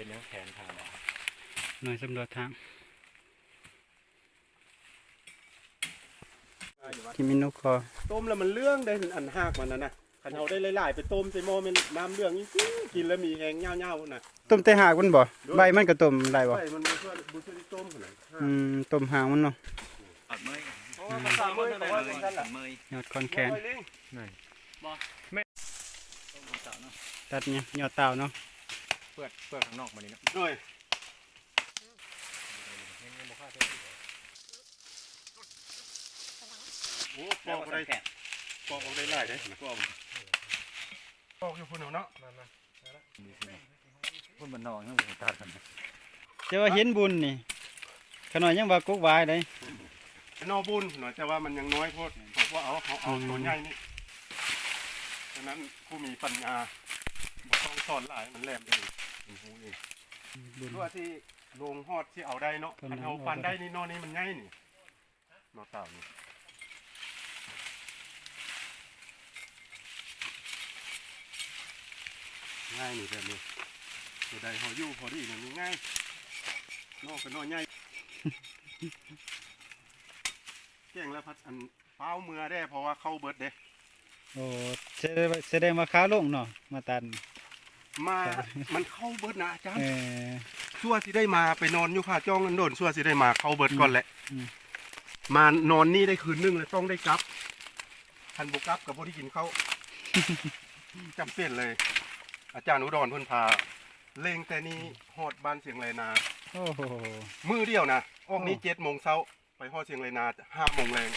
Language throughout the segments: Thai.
เป็นยังแขนทางหน่วยสำรวจทางที่มินุคอต้มแล้วมันเรื่องได้อันหากมันนะนะคันเอาได้หลายๆไปต้มใส่หม้อมันน้ำเรื่องจริงๆกินแล้วมีแหงเงาๆน่ะต้มแต่หากมันบ่ใบมันก็ต้มได้บ่ใช่มันบ่ช่วยบ่ช่วยต้มขนาดอืมต้มหางมันเนาะตัดเมยเพราะว่ามันสามารถเอาไว้เป็นกันล่ะเมยยอดคอนแคนบ่ไว้ลิงต้องเต่าเนาะตัดเนี่ยยอดเต่าเนาะเปื้อนเปื้อนข้างนอกมานี่เนาะหน่อยยังยังบ่ค่าเท่าที่โอ้ปแล้อวกก็ได้ใส่แขกปอกเอาได้หลายได้นะปอกปอกอยู่พุ่นเอาเนาะนั่นนะพุ่นบันนอกยังบ่ตัดกันแต่ว่าเห็นบุญนี่ขน่อยยังว่ากกวายได้นอบุญหน่อยแต่ว่ามันยังน้อยโพดผมว่าเอาเขาเอาตัวใหญ่นี่ฉะนั้นผู้มีปัญญาบ่ต้องสอนหลายมันแหลมได้มันหูเอง บุญรั่วที่ลงฮอดที่เอาได้เนาะต้นคันเอาฟันได้นี่นอนี่มันง่ายนี่นอเต่านี่ง่ายนี่แบบนี้ตัวใดเขาอยู่พอดีนี่มันง่ายนอกเป็นนอใหญ่แจ้งแล้วพัดอันเป้าเมือได้เพราะว่าเข้าเบิดเด้ โอ้แสดงว่าแสดงว่าค้าลงเนาะมาตัน มามันเข้าเบิดนะอาจารเอย์อชั่วสิได้มาไปนอนอยู่ค่าจ้องกันโดนชั่วสิได้มาเข้าเบิดก่อนแหละอืมมานอนนี่ได้คืนนึงเลยต้องได้กลับทันบุกลับกับพวกที่กินข้าวจำเป็นเลย อาจารย์อุดรเพิ่นพาเล่งแต่นี่ฮอดบ้านเสียงไรนาโอ้โหมือเดียวนะออกนี้โอ้เจ็ดโมงเช้า ไปฮอดเสียงไรนาห้าโมงแรง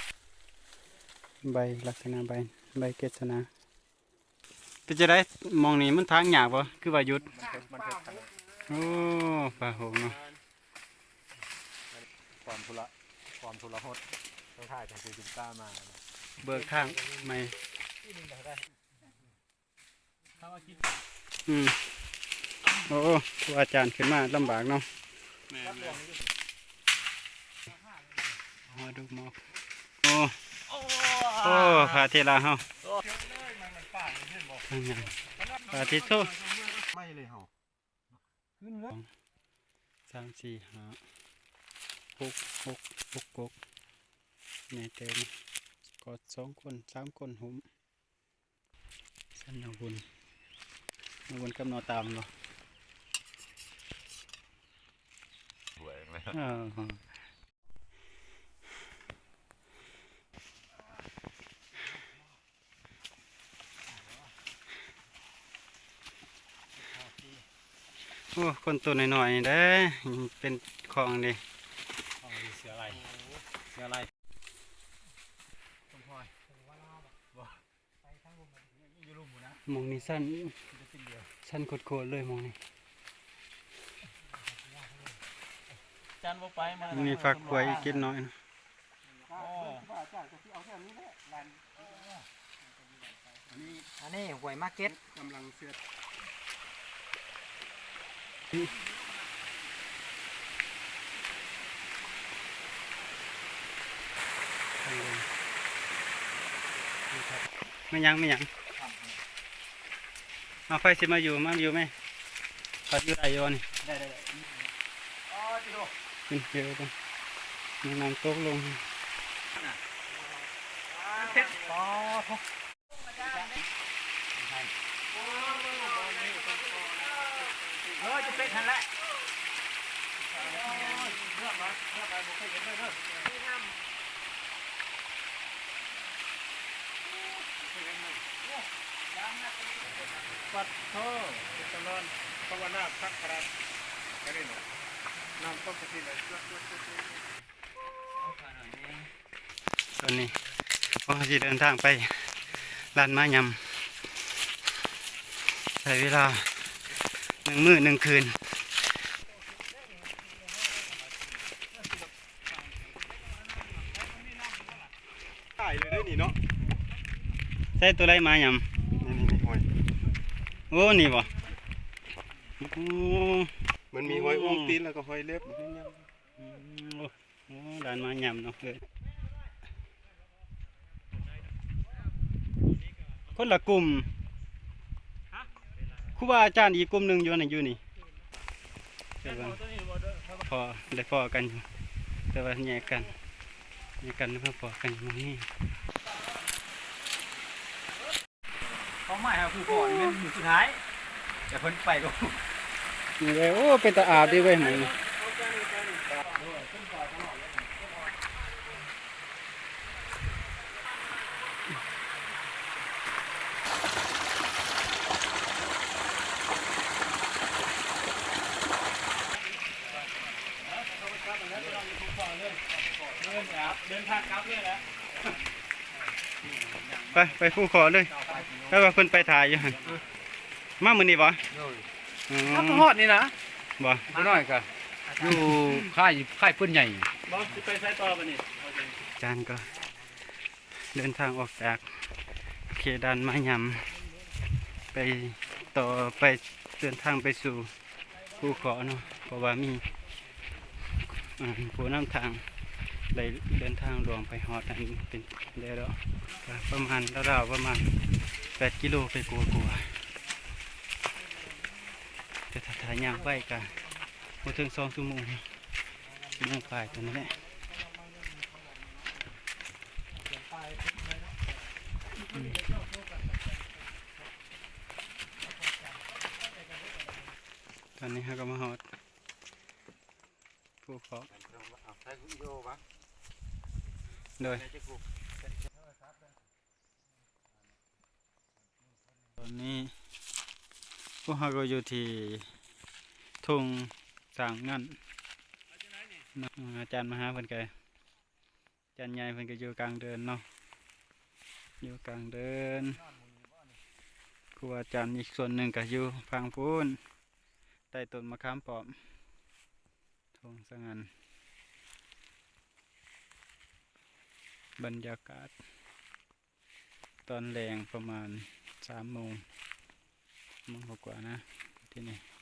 ใบลักษณะใบใบเกษณา เป็นจะได้มองนี่มันทางยากบ่คือว่าหยุดมันเป็นมันเป็นขนาดโอ้ป่าหงเนาะความทุระความทุระหดต้องถ่ายจังคือจุ่มต้ามานะเบิกทางใหม่อืมโอ้ครูอาจารย์ขึ้นมาลำบากเนาะมาดูหมอกโอ้โอ้พาเทลาเฮา ทางไงพาทิโซไม่เลยเฮาสามสี่ห้าหกหกหกกกในเต็มกอดสองคนสามคนหุมสันนบุญนบุญกำนอตามเนาะหวยเลย โอ้คนตัวน้อยๆเด้อเป็นของดิอ๋อเสืออะไรเสืออะไรต้นพลอยบ่ไปทางลมอยู่ลุ่มนะหมองนี่สั้นจะเป็นเดียวสั้นโคตรๆเลยหมองนี่จานบ่ไปมาหมองนี่ฝักขวยกินน้อยนะอาจารย์ก็ที่เอาแค่นี้แหละลานอันนี้อันนี้หวยมาร์เก็ตกำลังเสียด ไม่ยังไม่ยังเอาไฟสิมาอยู่มาอยู่ไหมปัดอยู่ไรโยนี่ได้ได้ได้อ๋อจิโดขึ้นเยอะจังมีน้ำตกลงต่อทุก เออจะเป็นทันละปัดโทตลอดภาวนาพักครับแค่นี้เนาะน้ำต้มกะทิเลยตอนนี้ก็จะเดินทางไปลานมายำใช้เวลา นึ่งมื้อหนึ่งคืน ตายเลยได้นี่เนาะใช้ตัวไรมายนี่นี่มีหอยำโอ้นี่บ่โอ้มันมีหอยอ้วงตีนแล้วก็หอยเล็บโอ้โอ้ลานมายำเนาะเลยคนละกลุ่มค รูบาอาจารย์อีกกลุ่มหนึ่งอยู่นี่อยู่นี่แต่ว่าพอได้พอกันอยู่แต่ว่าแยกกันแยกกันแล้วก็พอกันอยู่นี่เขาไม่ครับผู้ก่อนเป็นหมู่สุดท้ายแต่เพิ่นไปก็นี่เลยโอ้เป็นตาอาบดีเว้ยหมนี่ เดินทางกลับเลยแล้ว ไปไปผู้ขอเลยแล้วว่าเพิ่นไปถ่ายอยู่หั่นมามื้อนี้บ่อ๋อฮอดนี่นะบ่บ่น้อยก็อยู่ค่ายค่ายปืนใหญ่บอสไปใช้ต่อปะนี่อาจารย์ก็เดินทางออกจากเขตด่านมายำไปต่อไปเดินทางไปสู่ภูขอเนาะเพราะว่ามีอ่าผู้นำทาง ได้เดินทางหลวงไปฮอดอันเป็นได้แล้วประมาณราวๆประมาณ8กิโลไปกลัวๆแต่ถ้าถ่ายยางไปก็บ่ถึง2ชั่วโมงชั่วโมงปลายตัวนั้นแหละตอนนี้ฮะก็มาฮอดผู้ขอ โดยตอนนี้พวกเราก็อยู่ที่ทุ่งสร้างนั่นอาจารย์มหาเพิ่อนก็อาจารย์ใหญ่เพิ่อนก็อยู่กลางเดินเนาะอยู่กลางเดินครูอาจารย์อีกส่วนหนึ่งก็อยู่ฟังพูนใต้ต้นมะขามปอมทงสงัน บรรยากาศ ตอนแรงประมาณสามโมงมงกว่านะที่นี่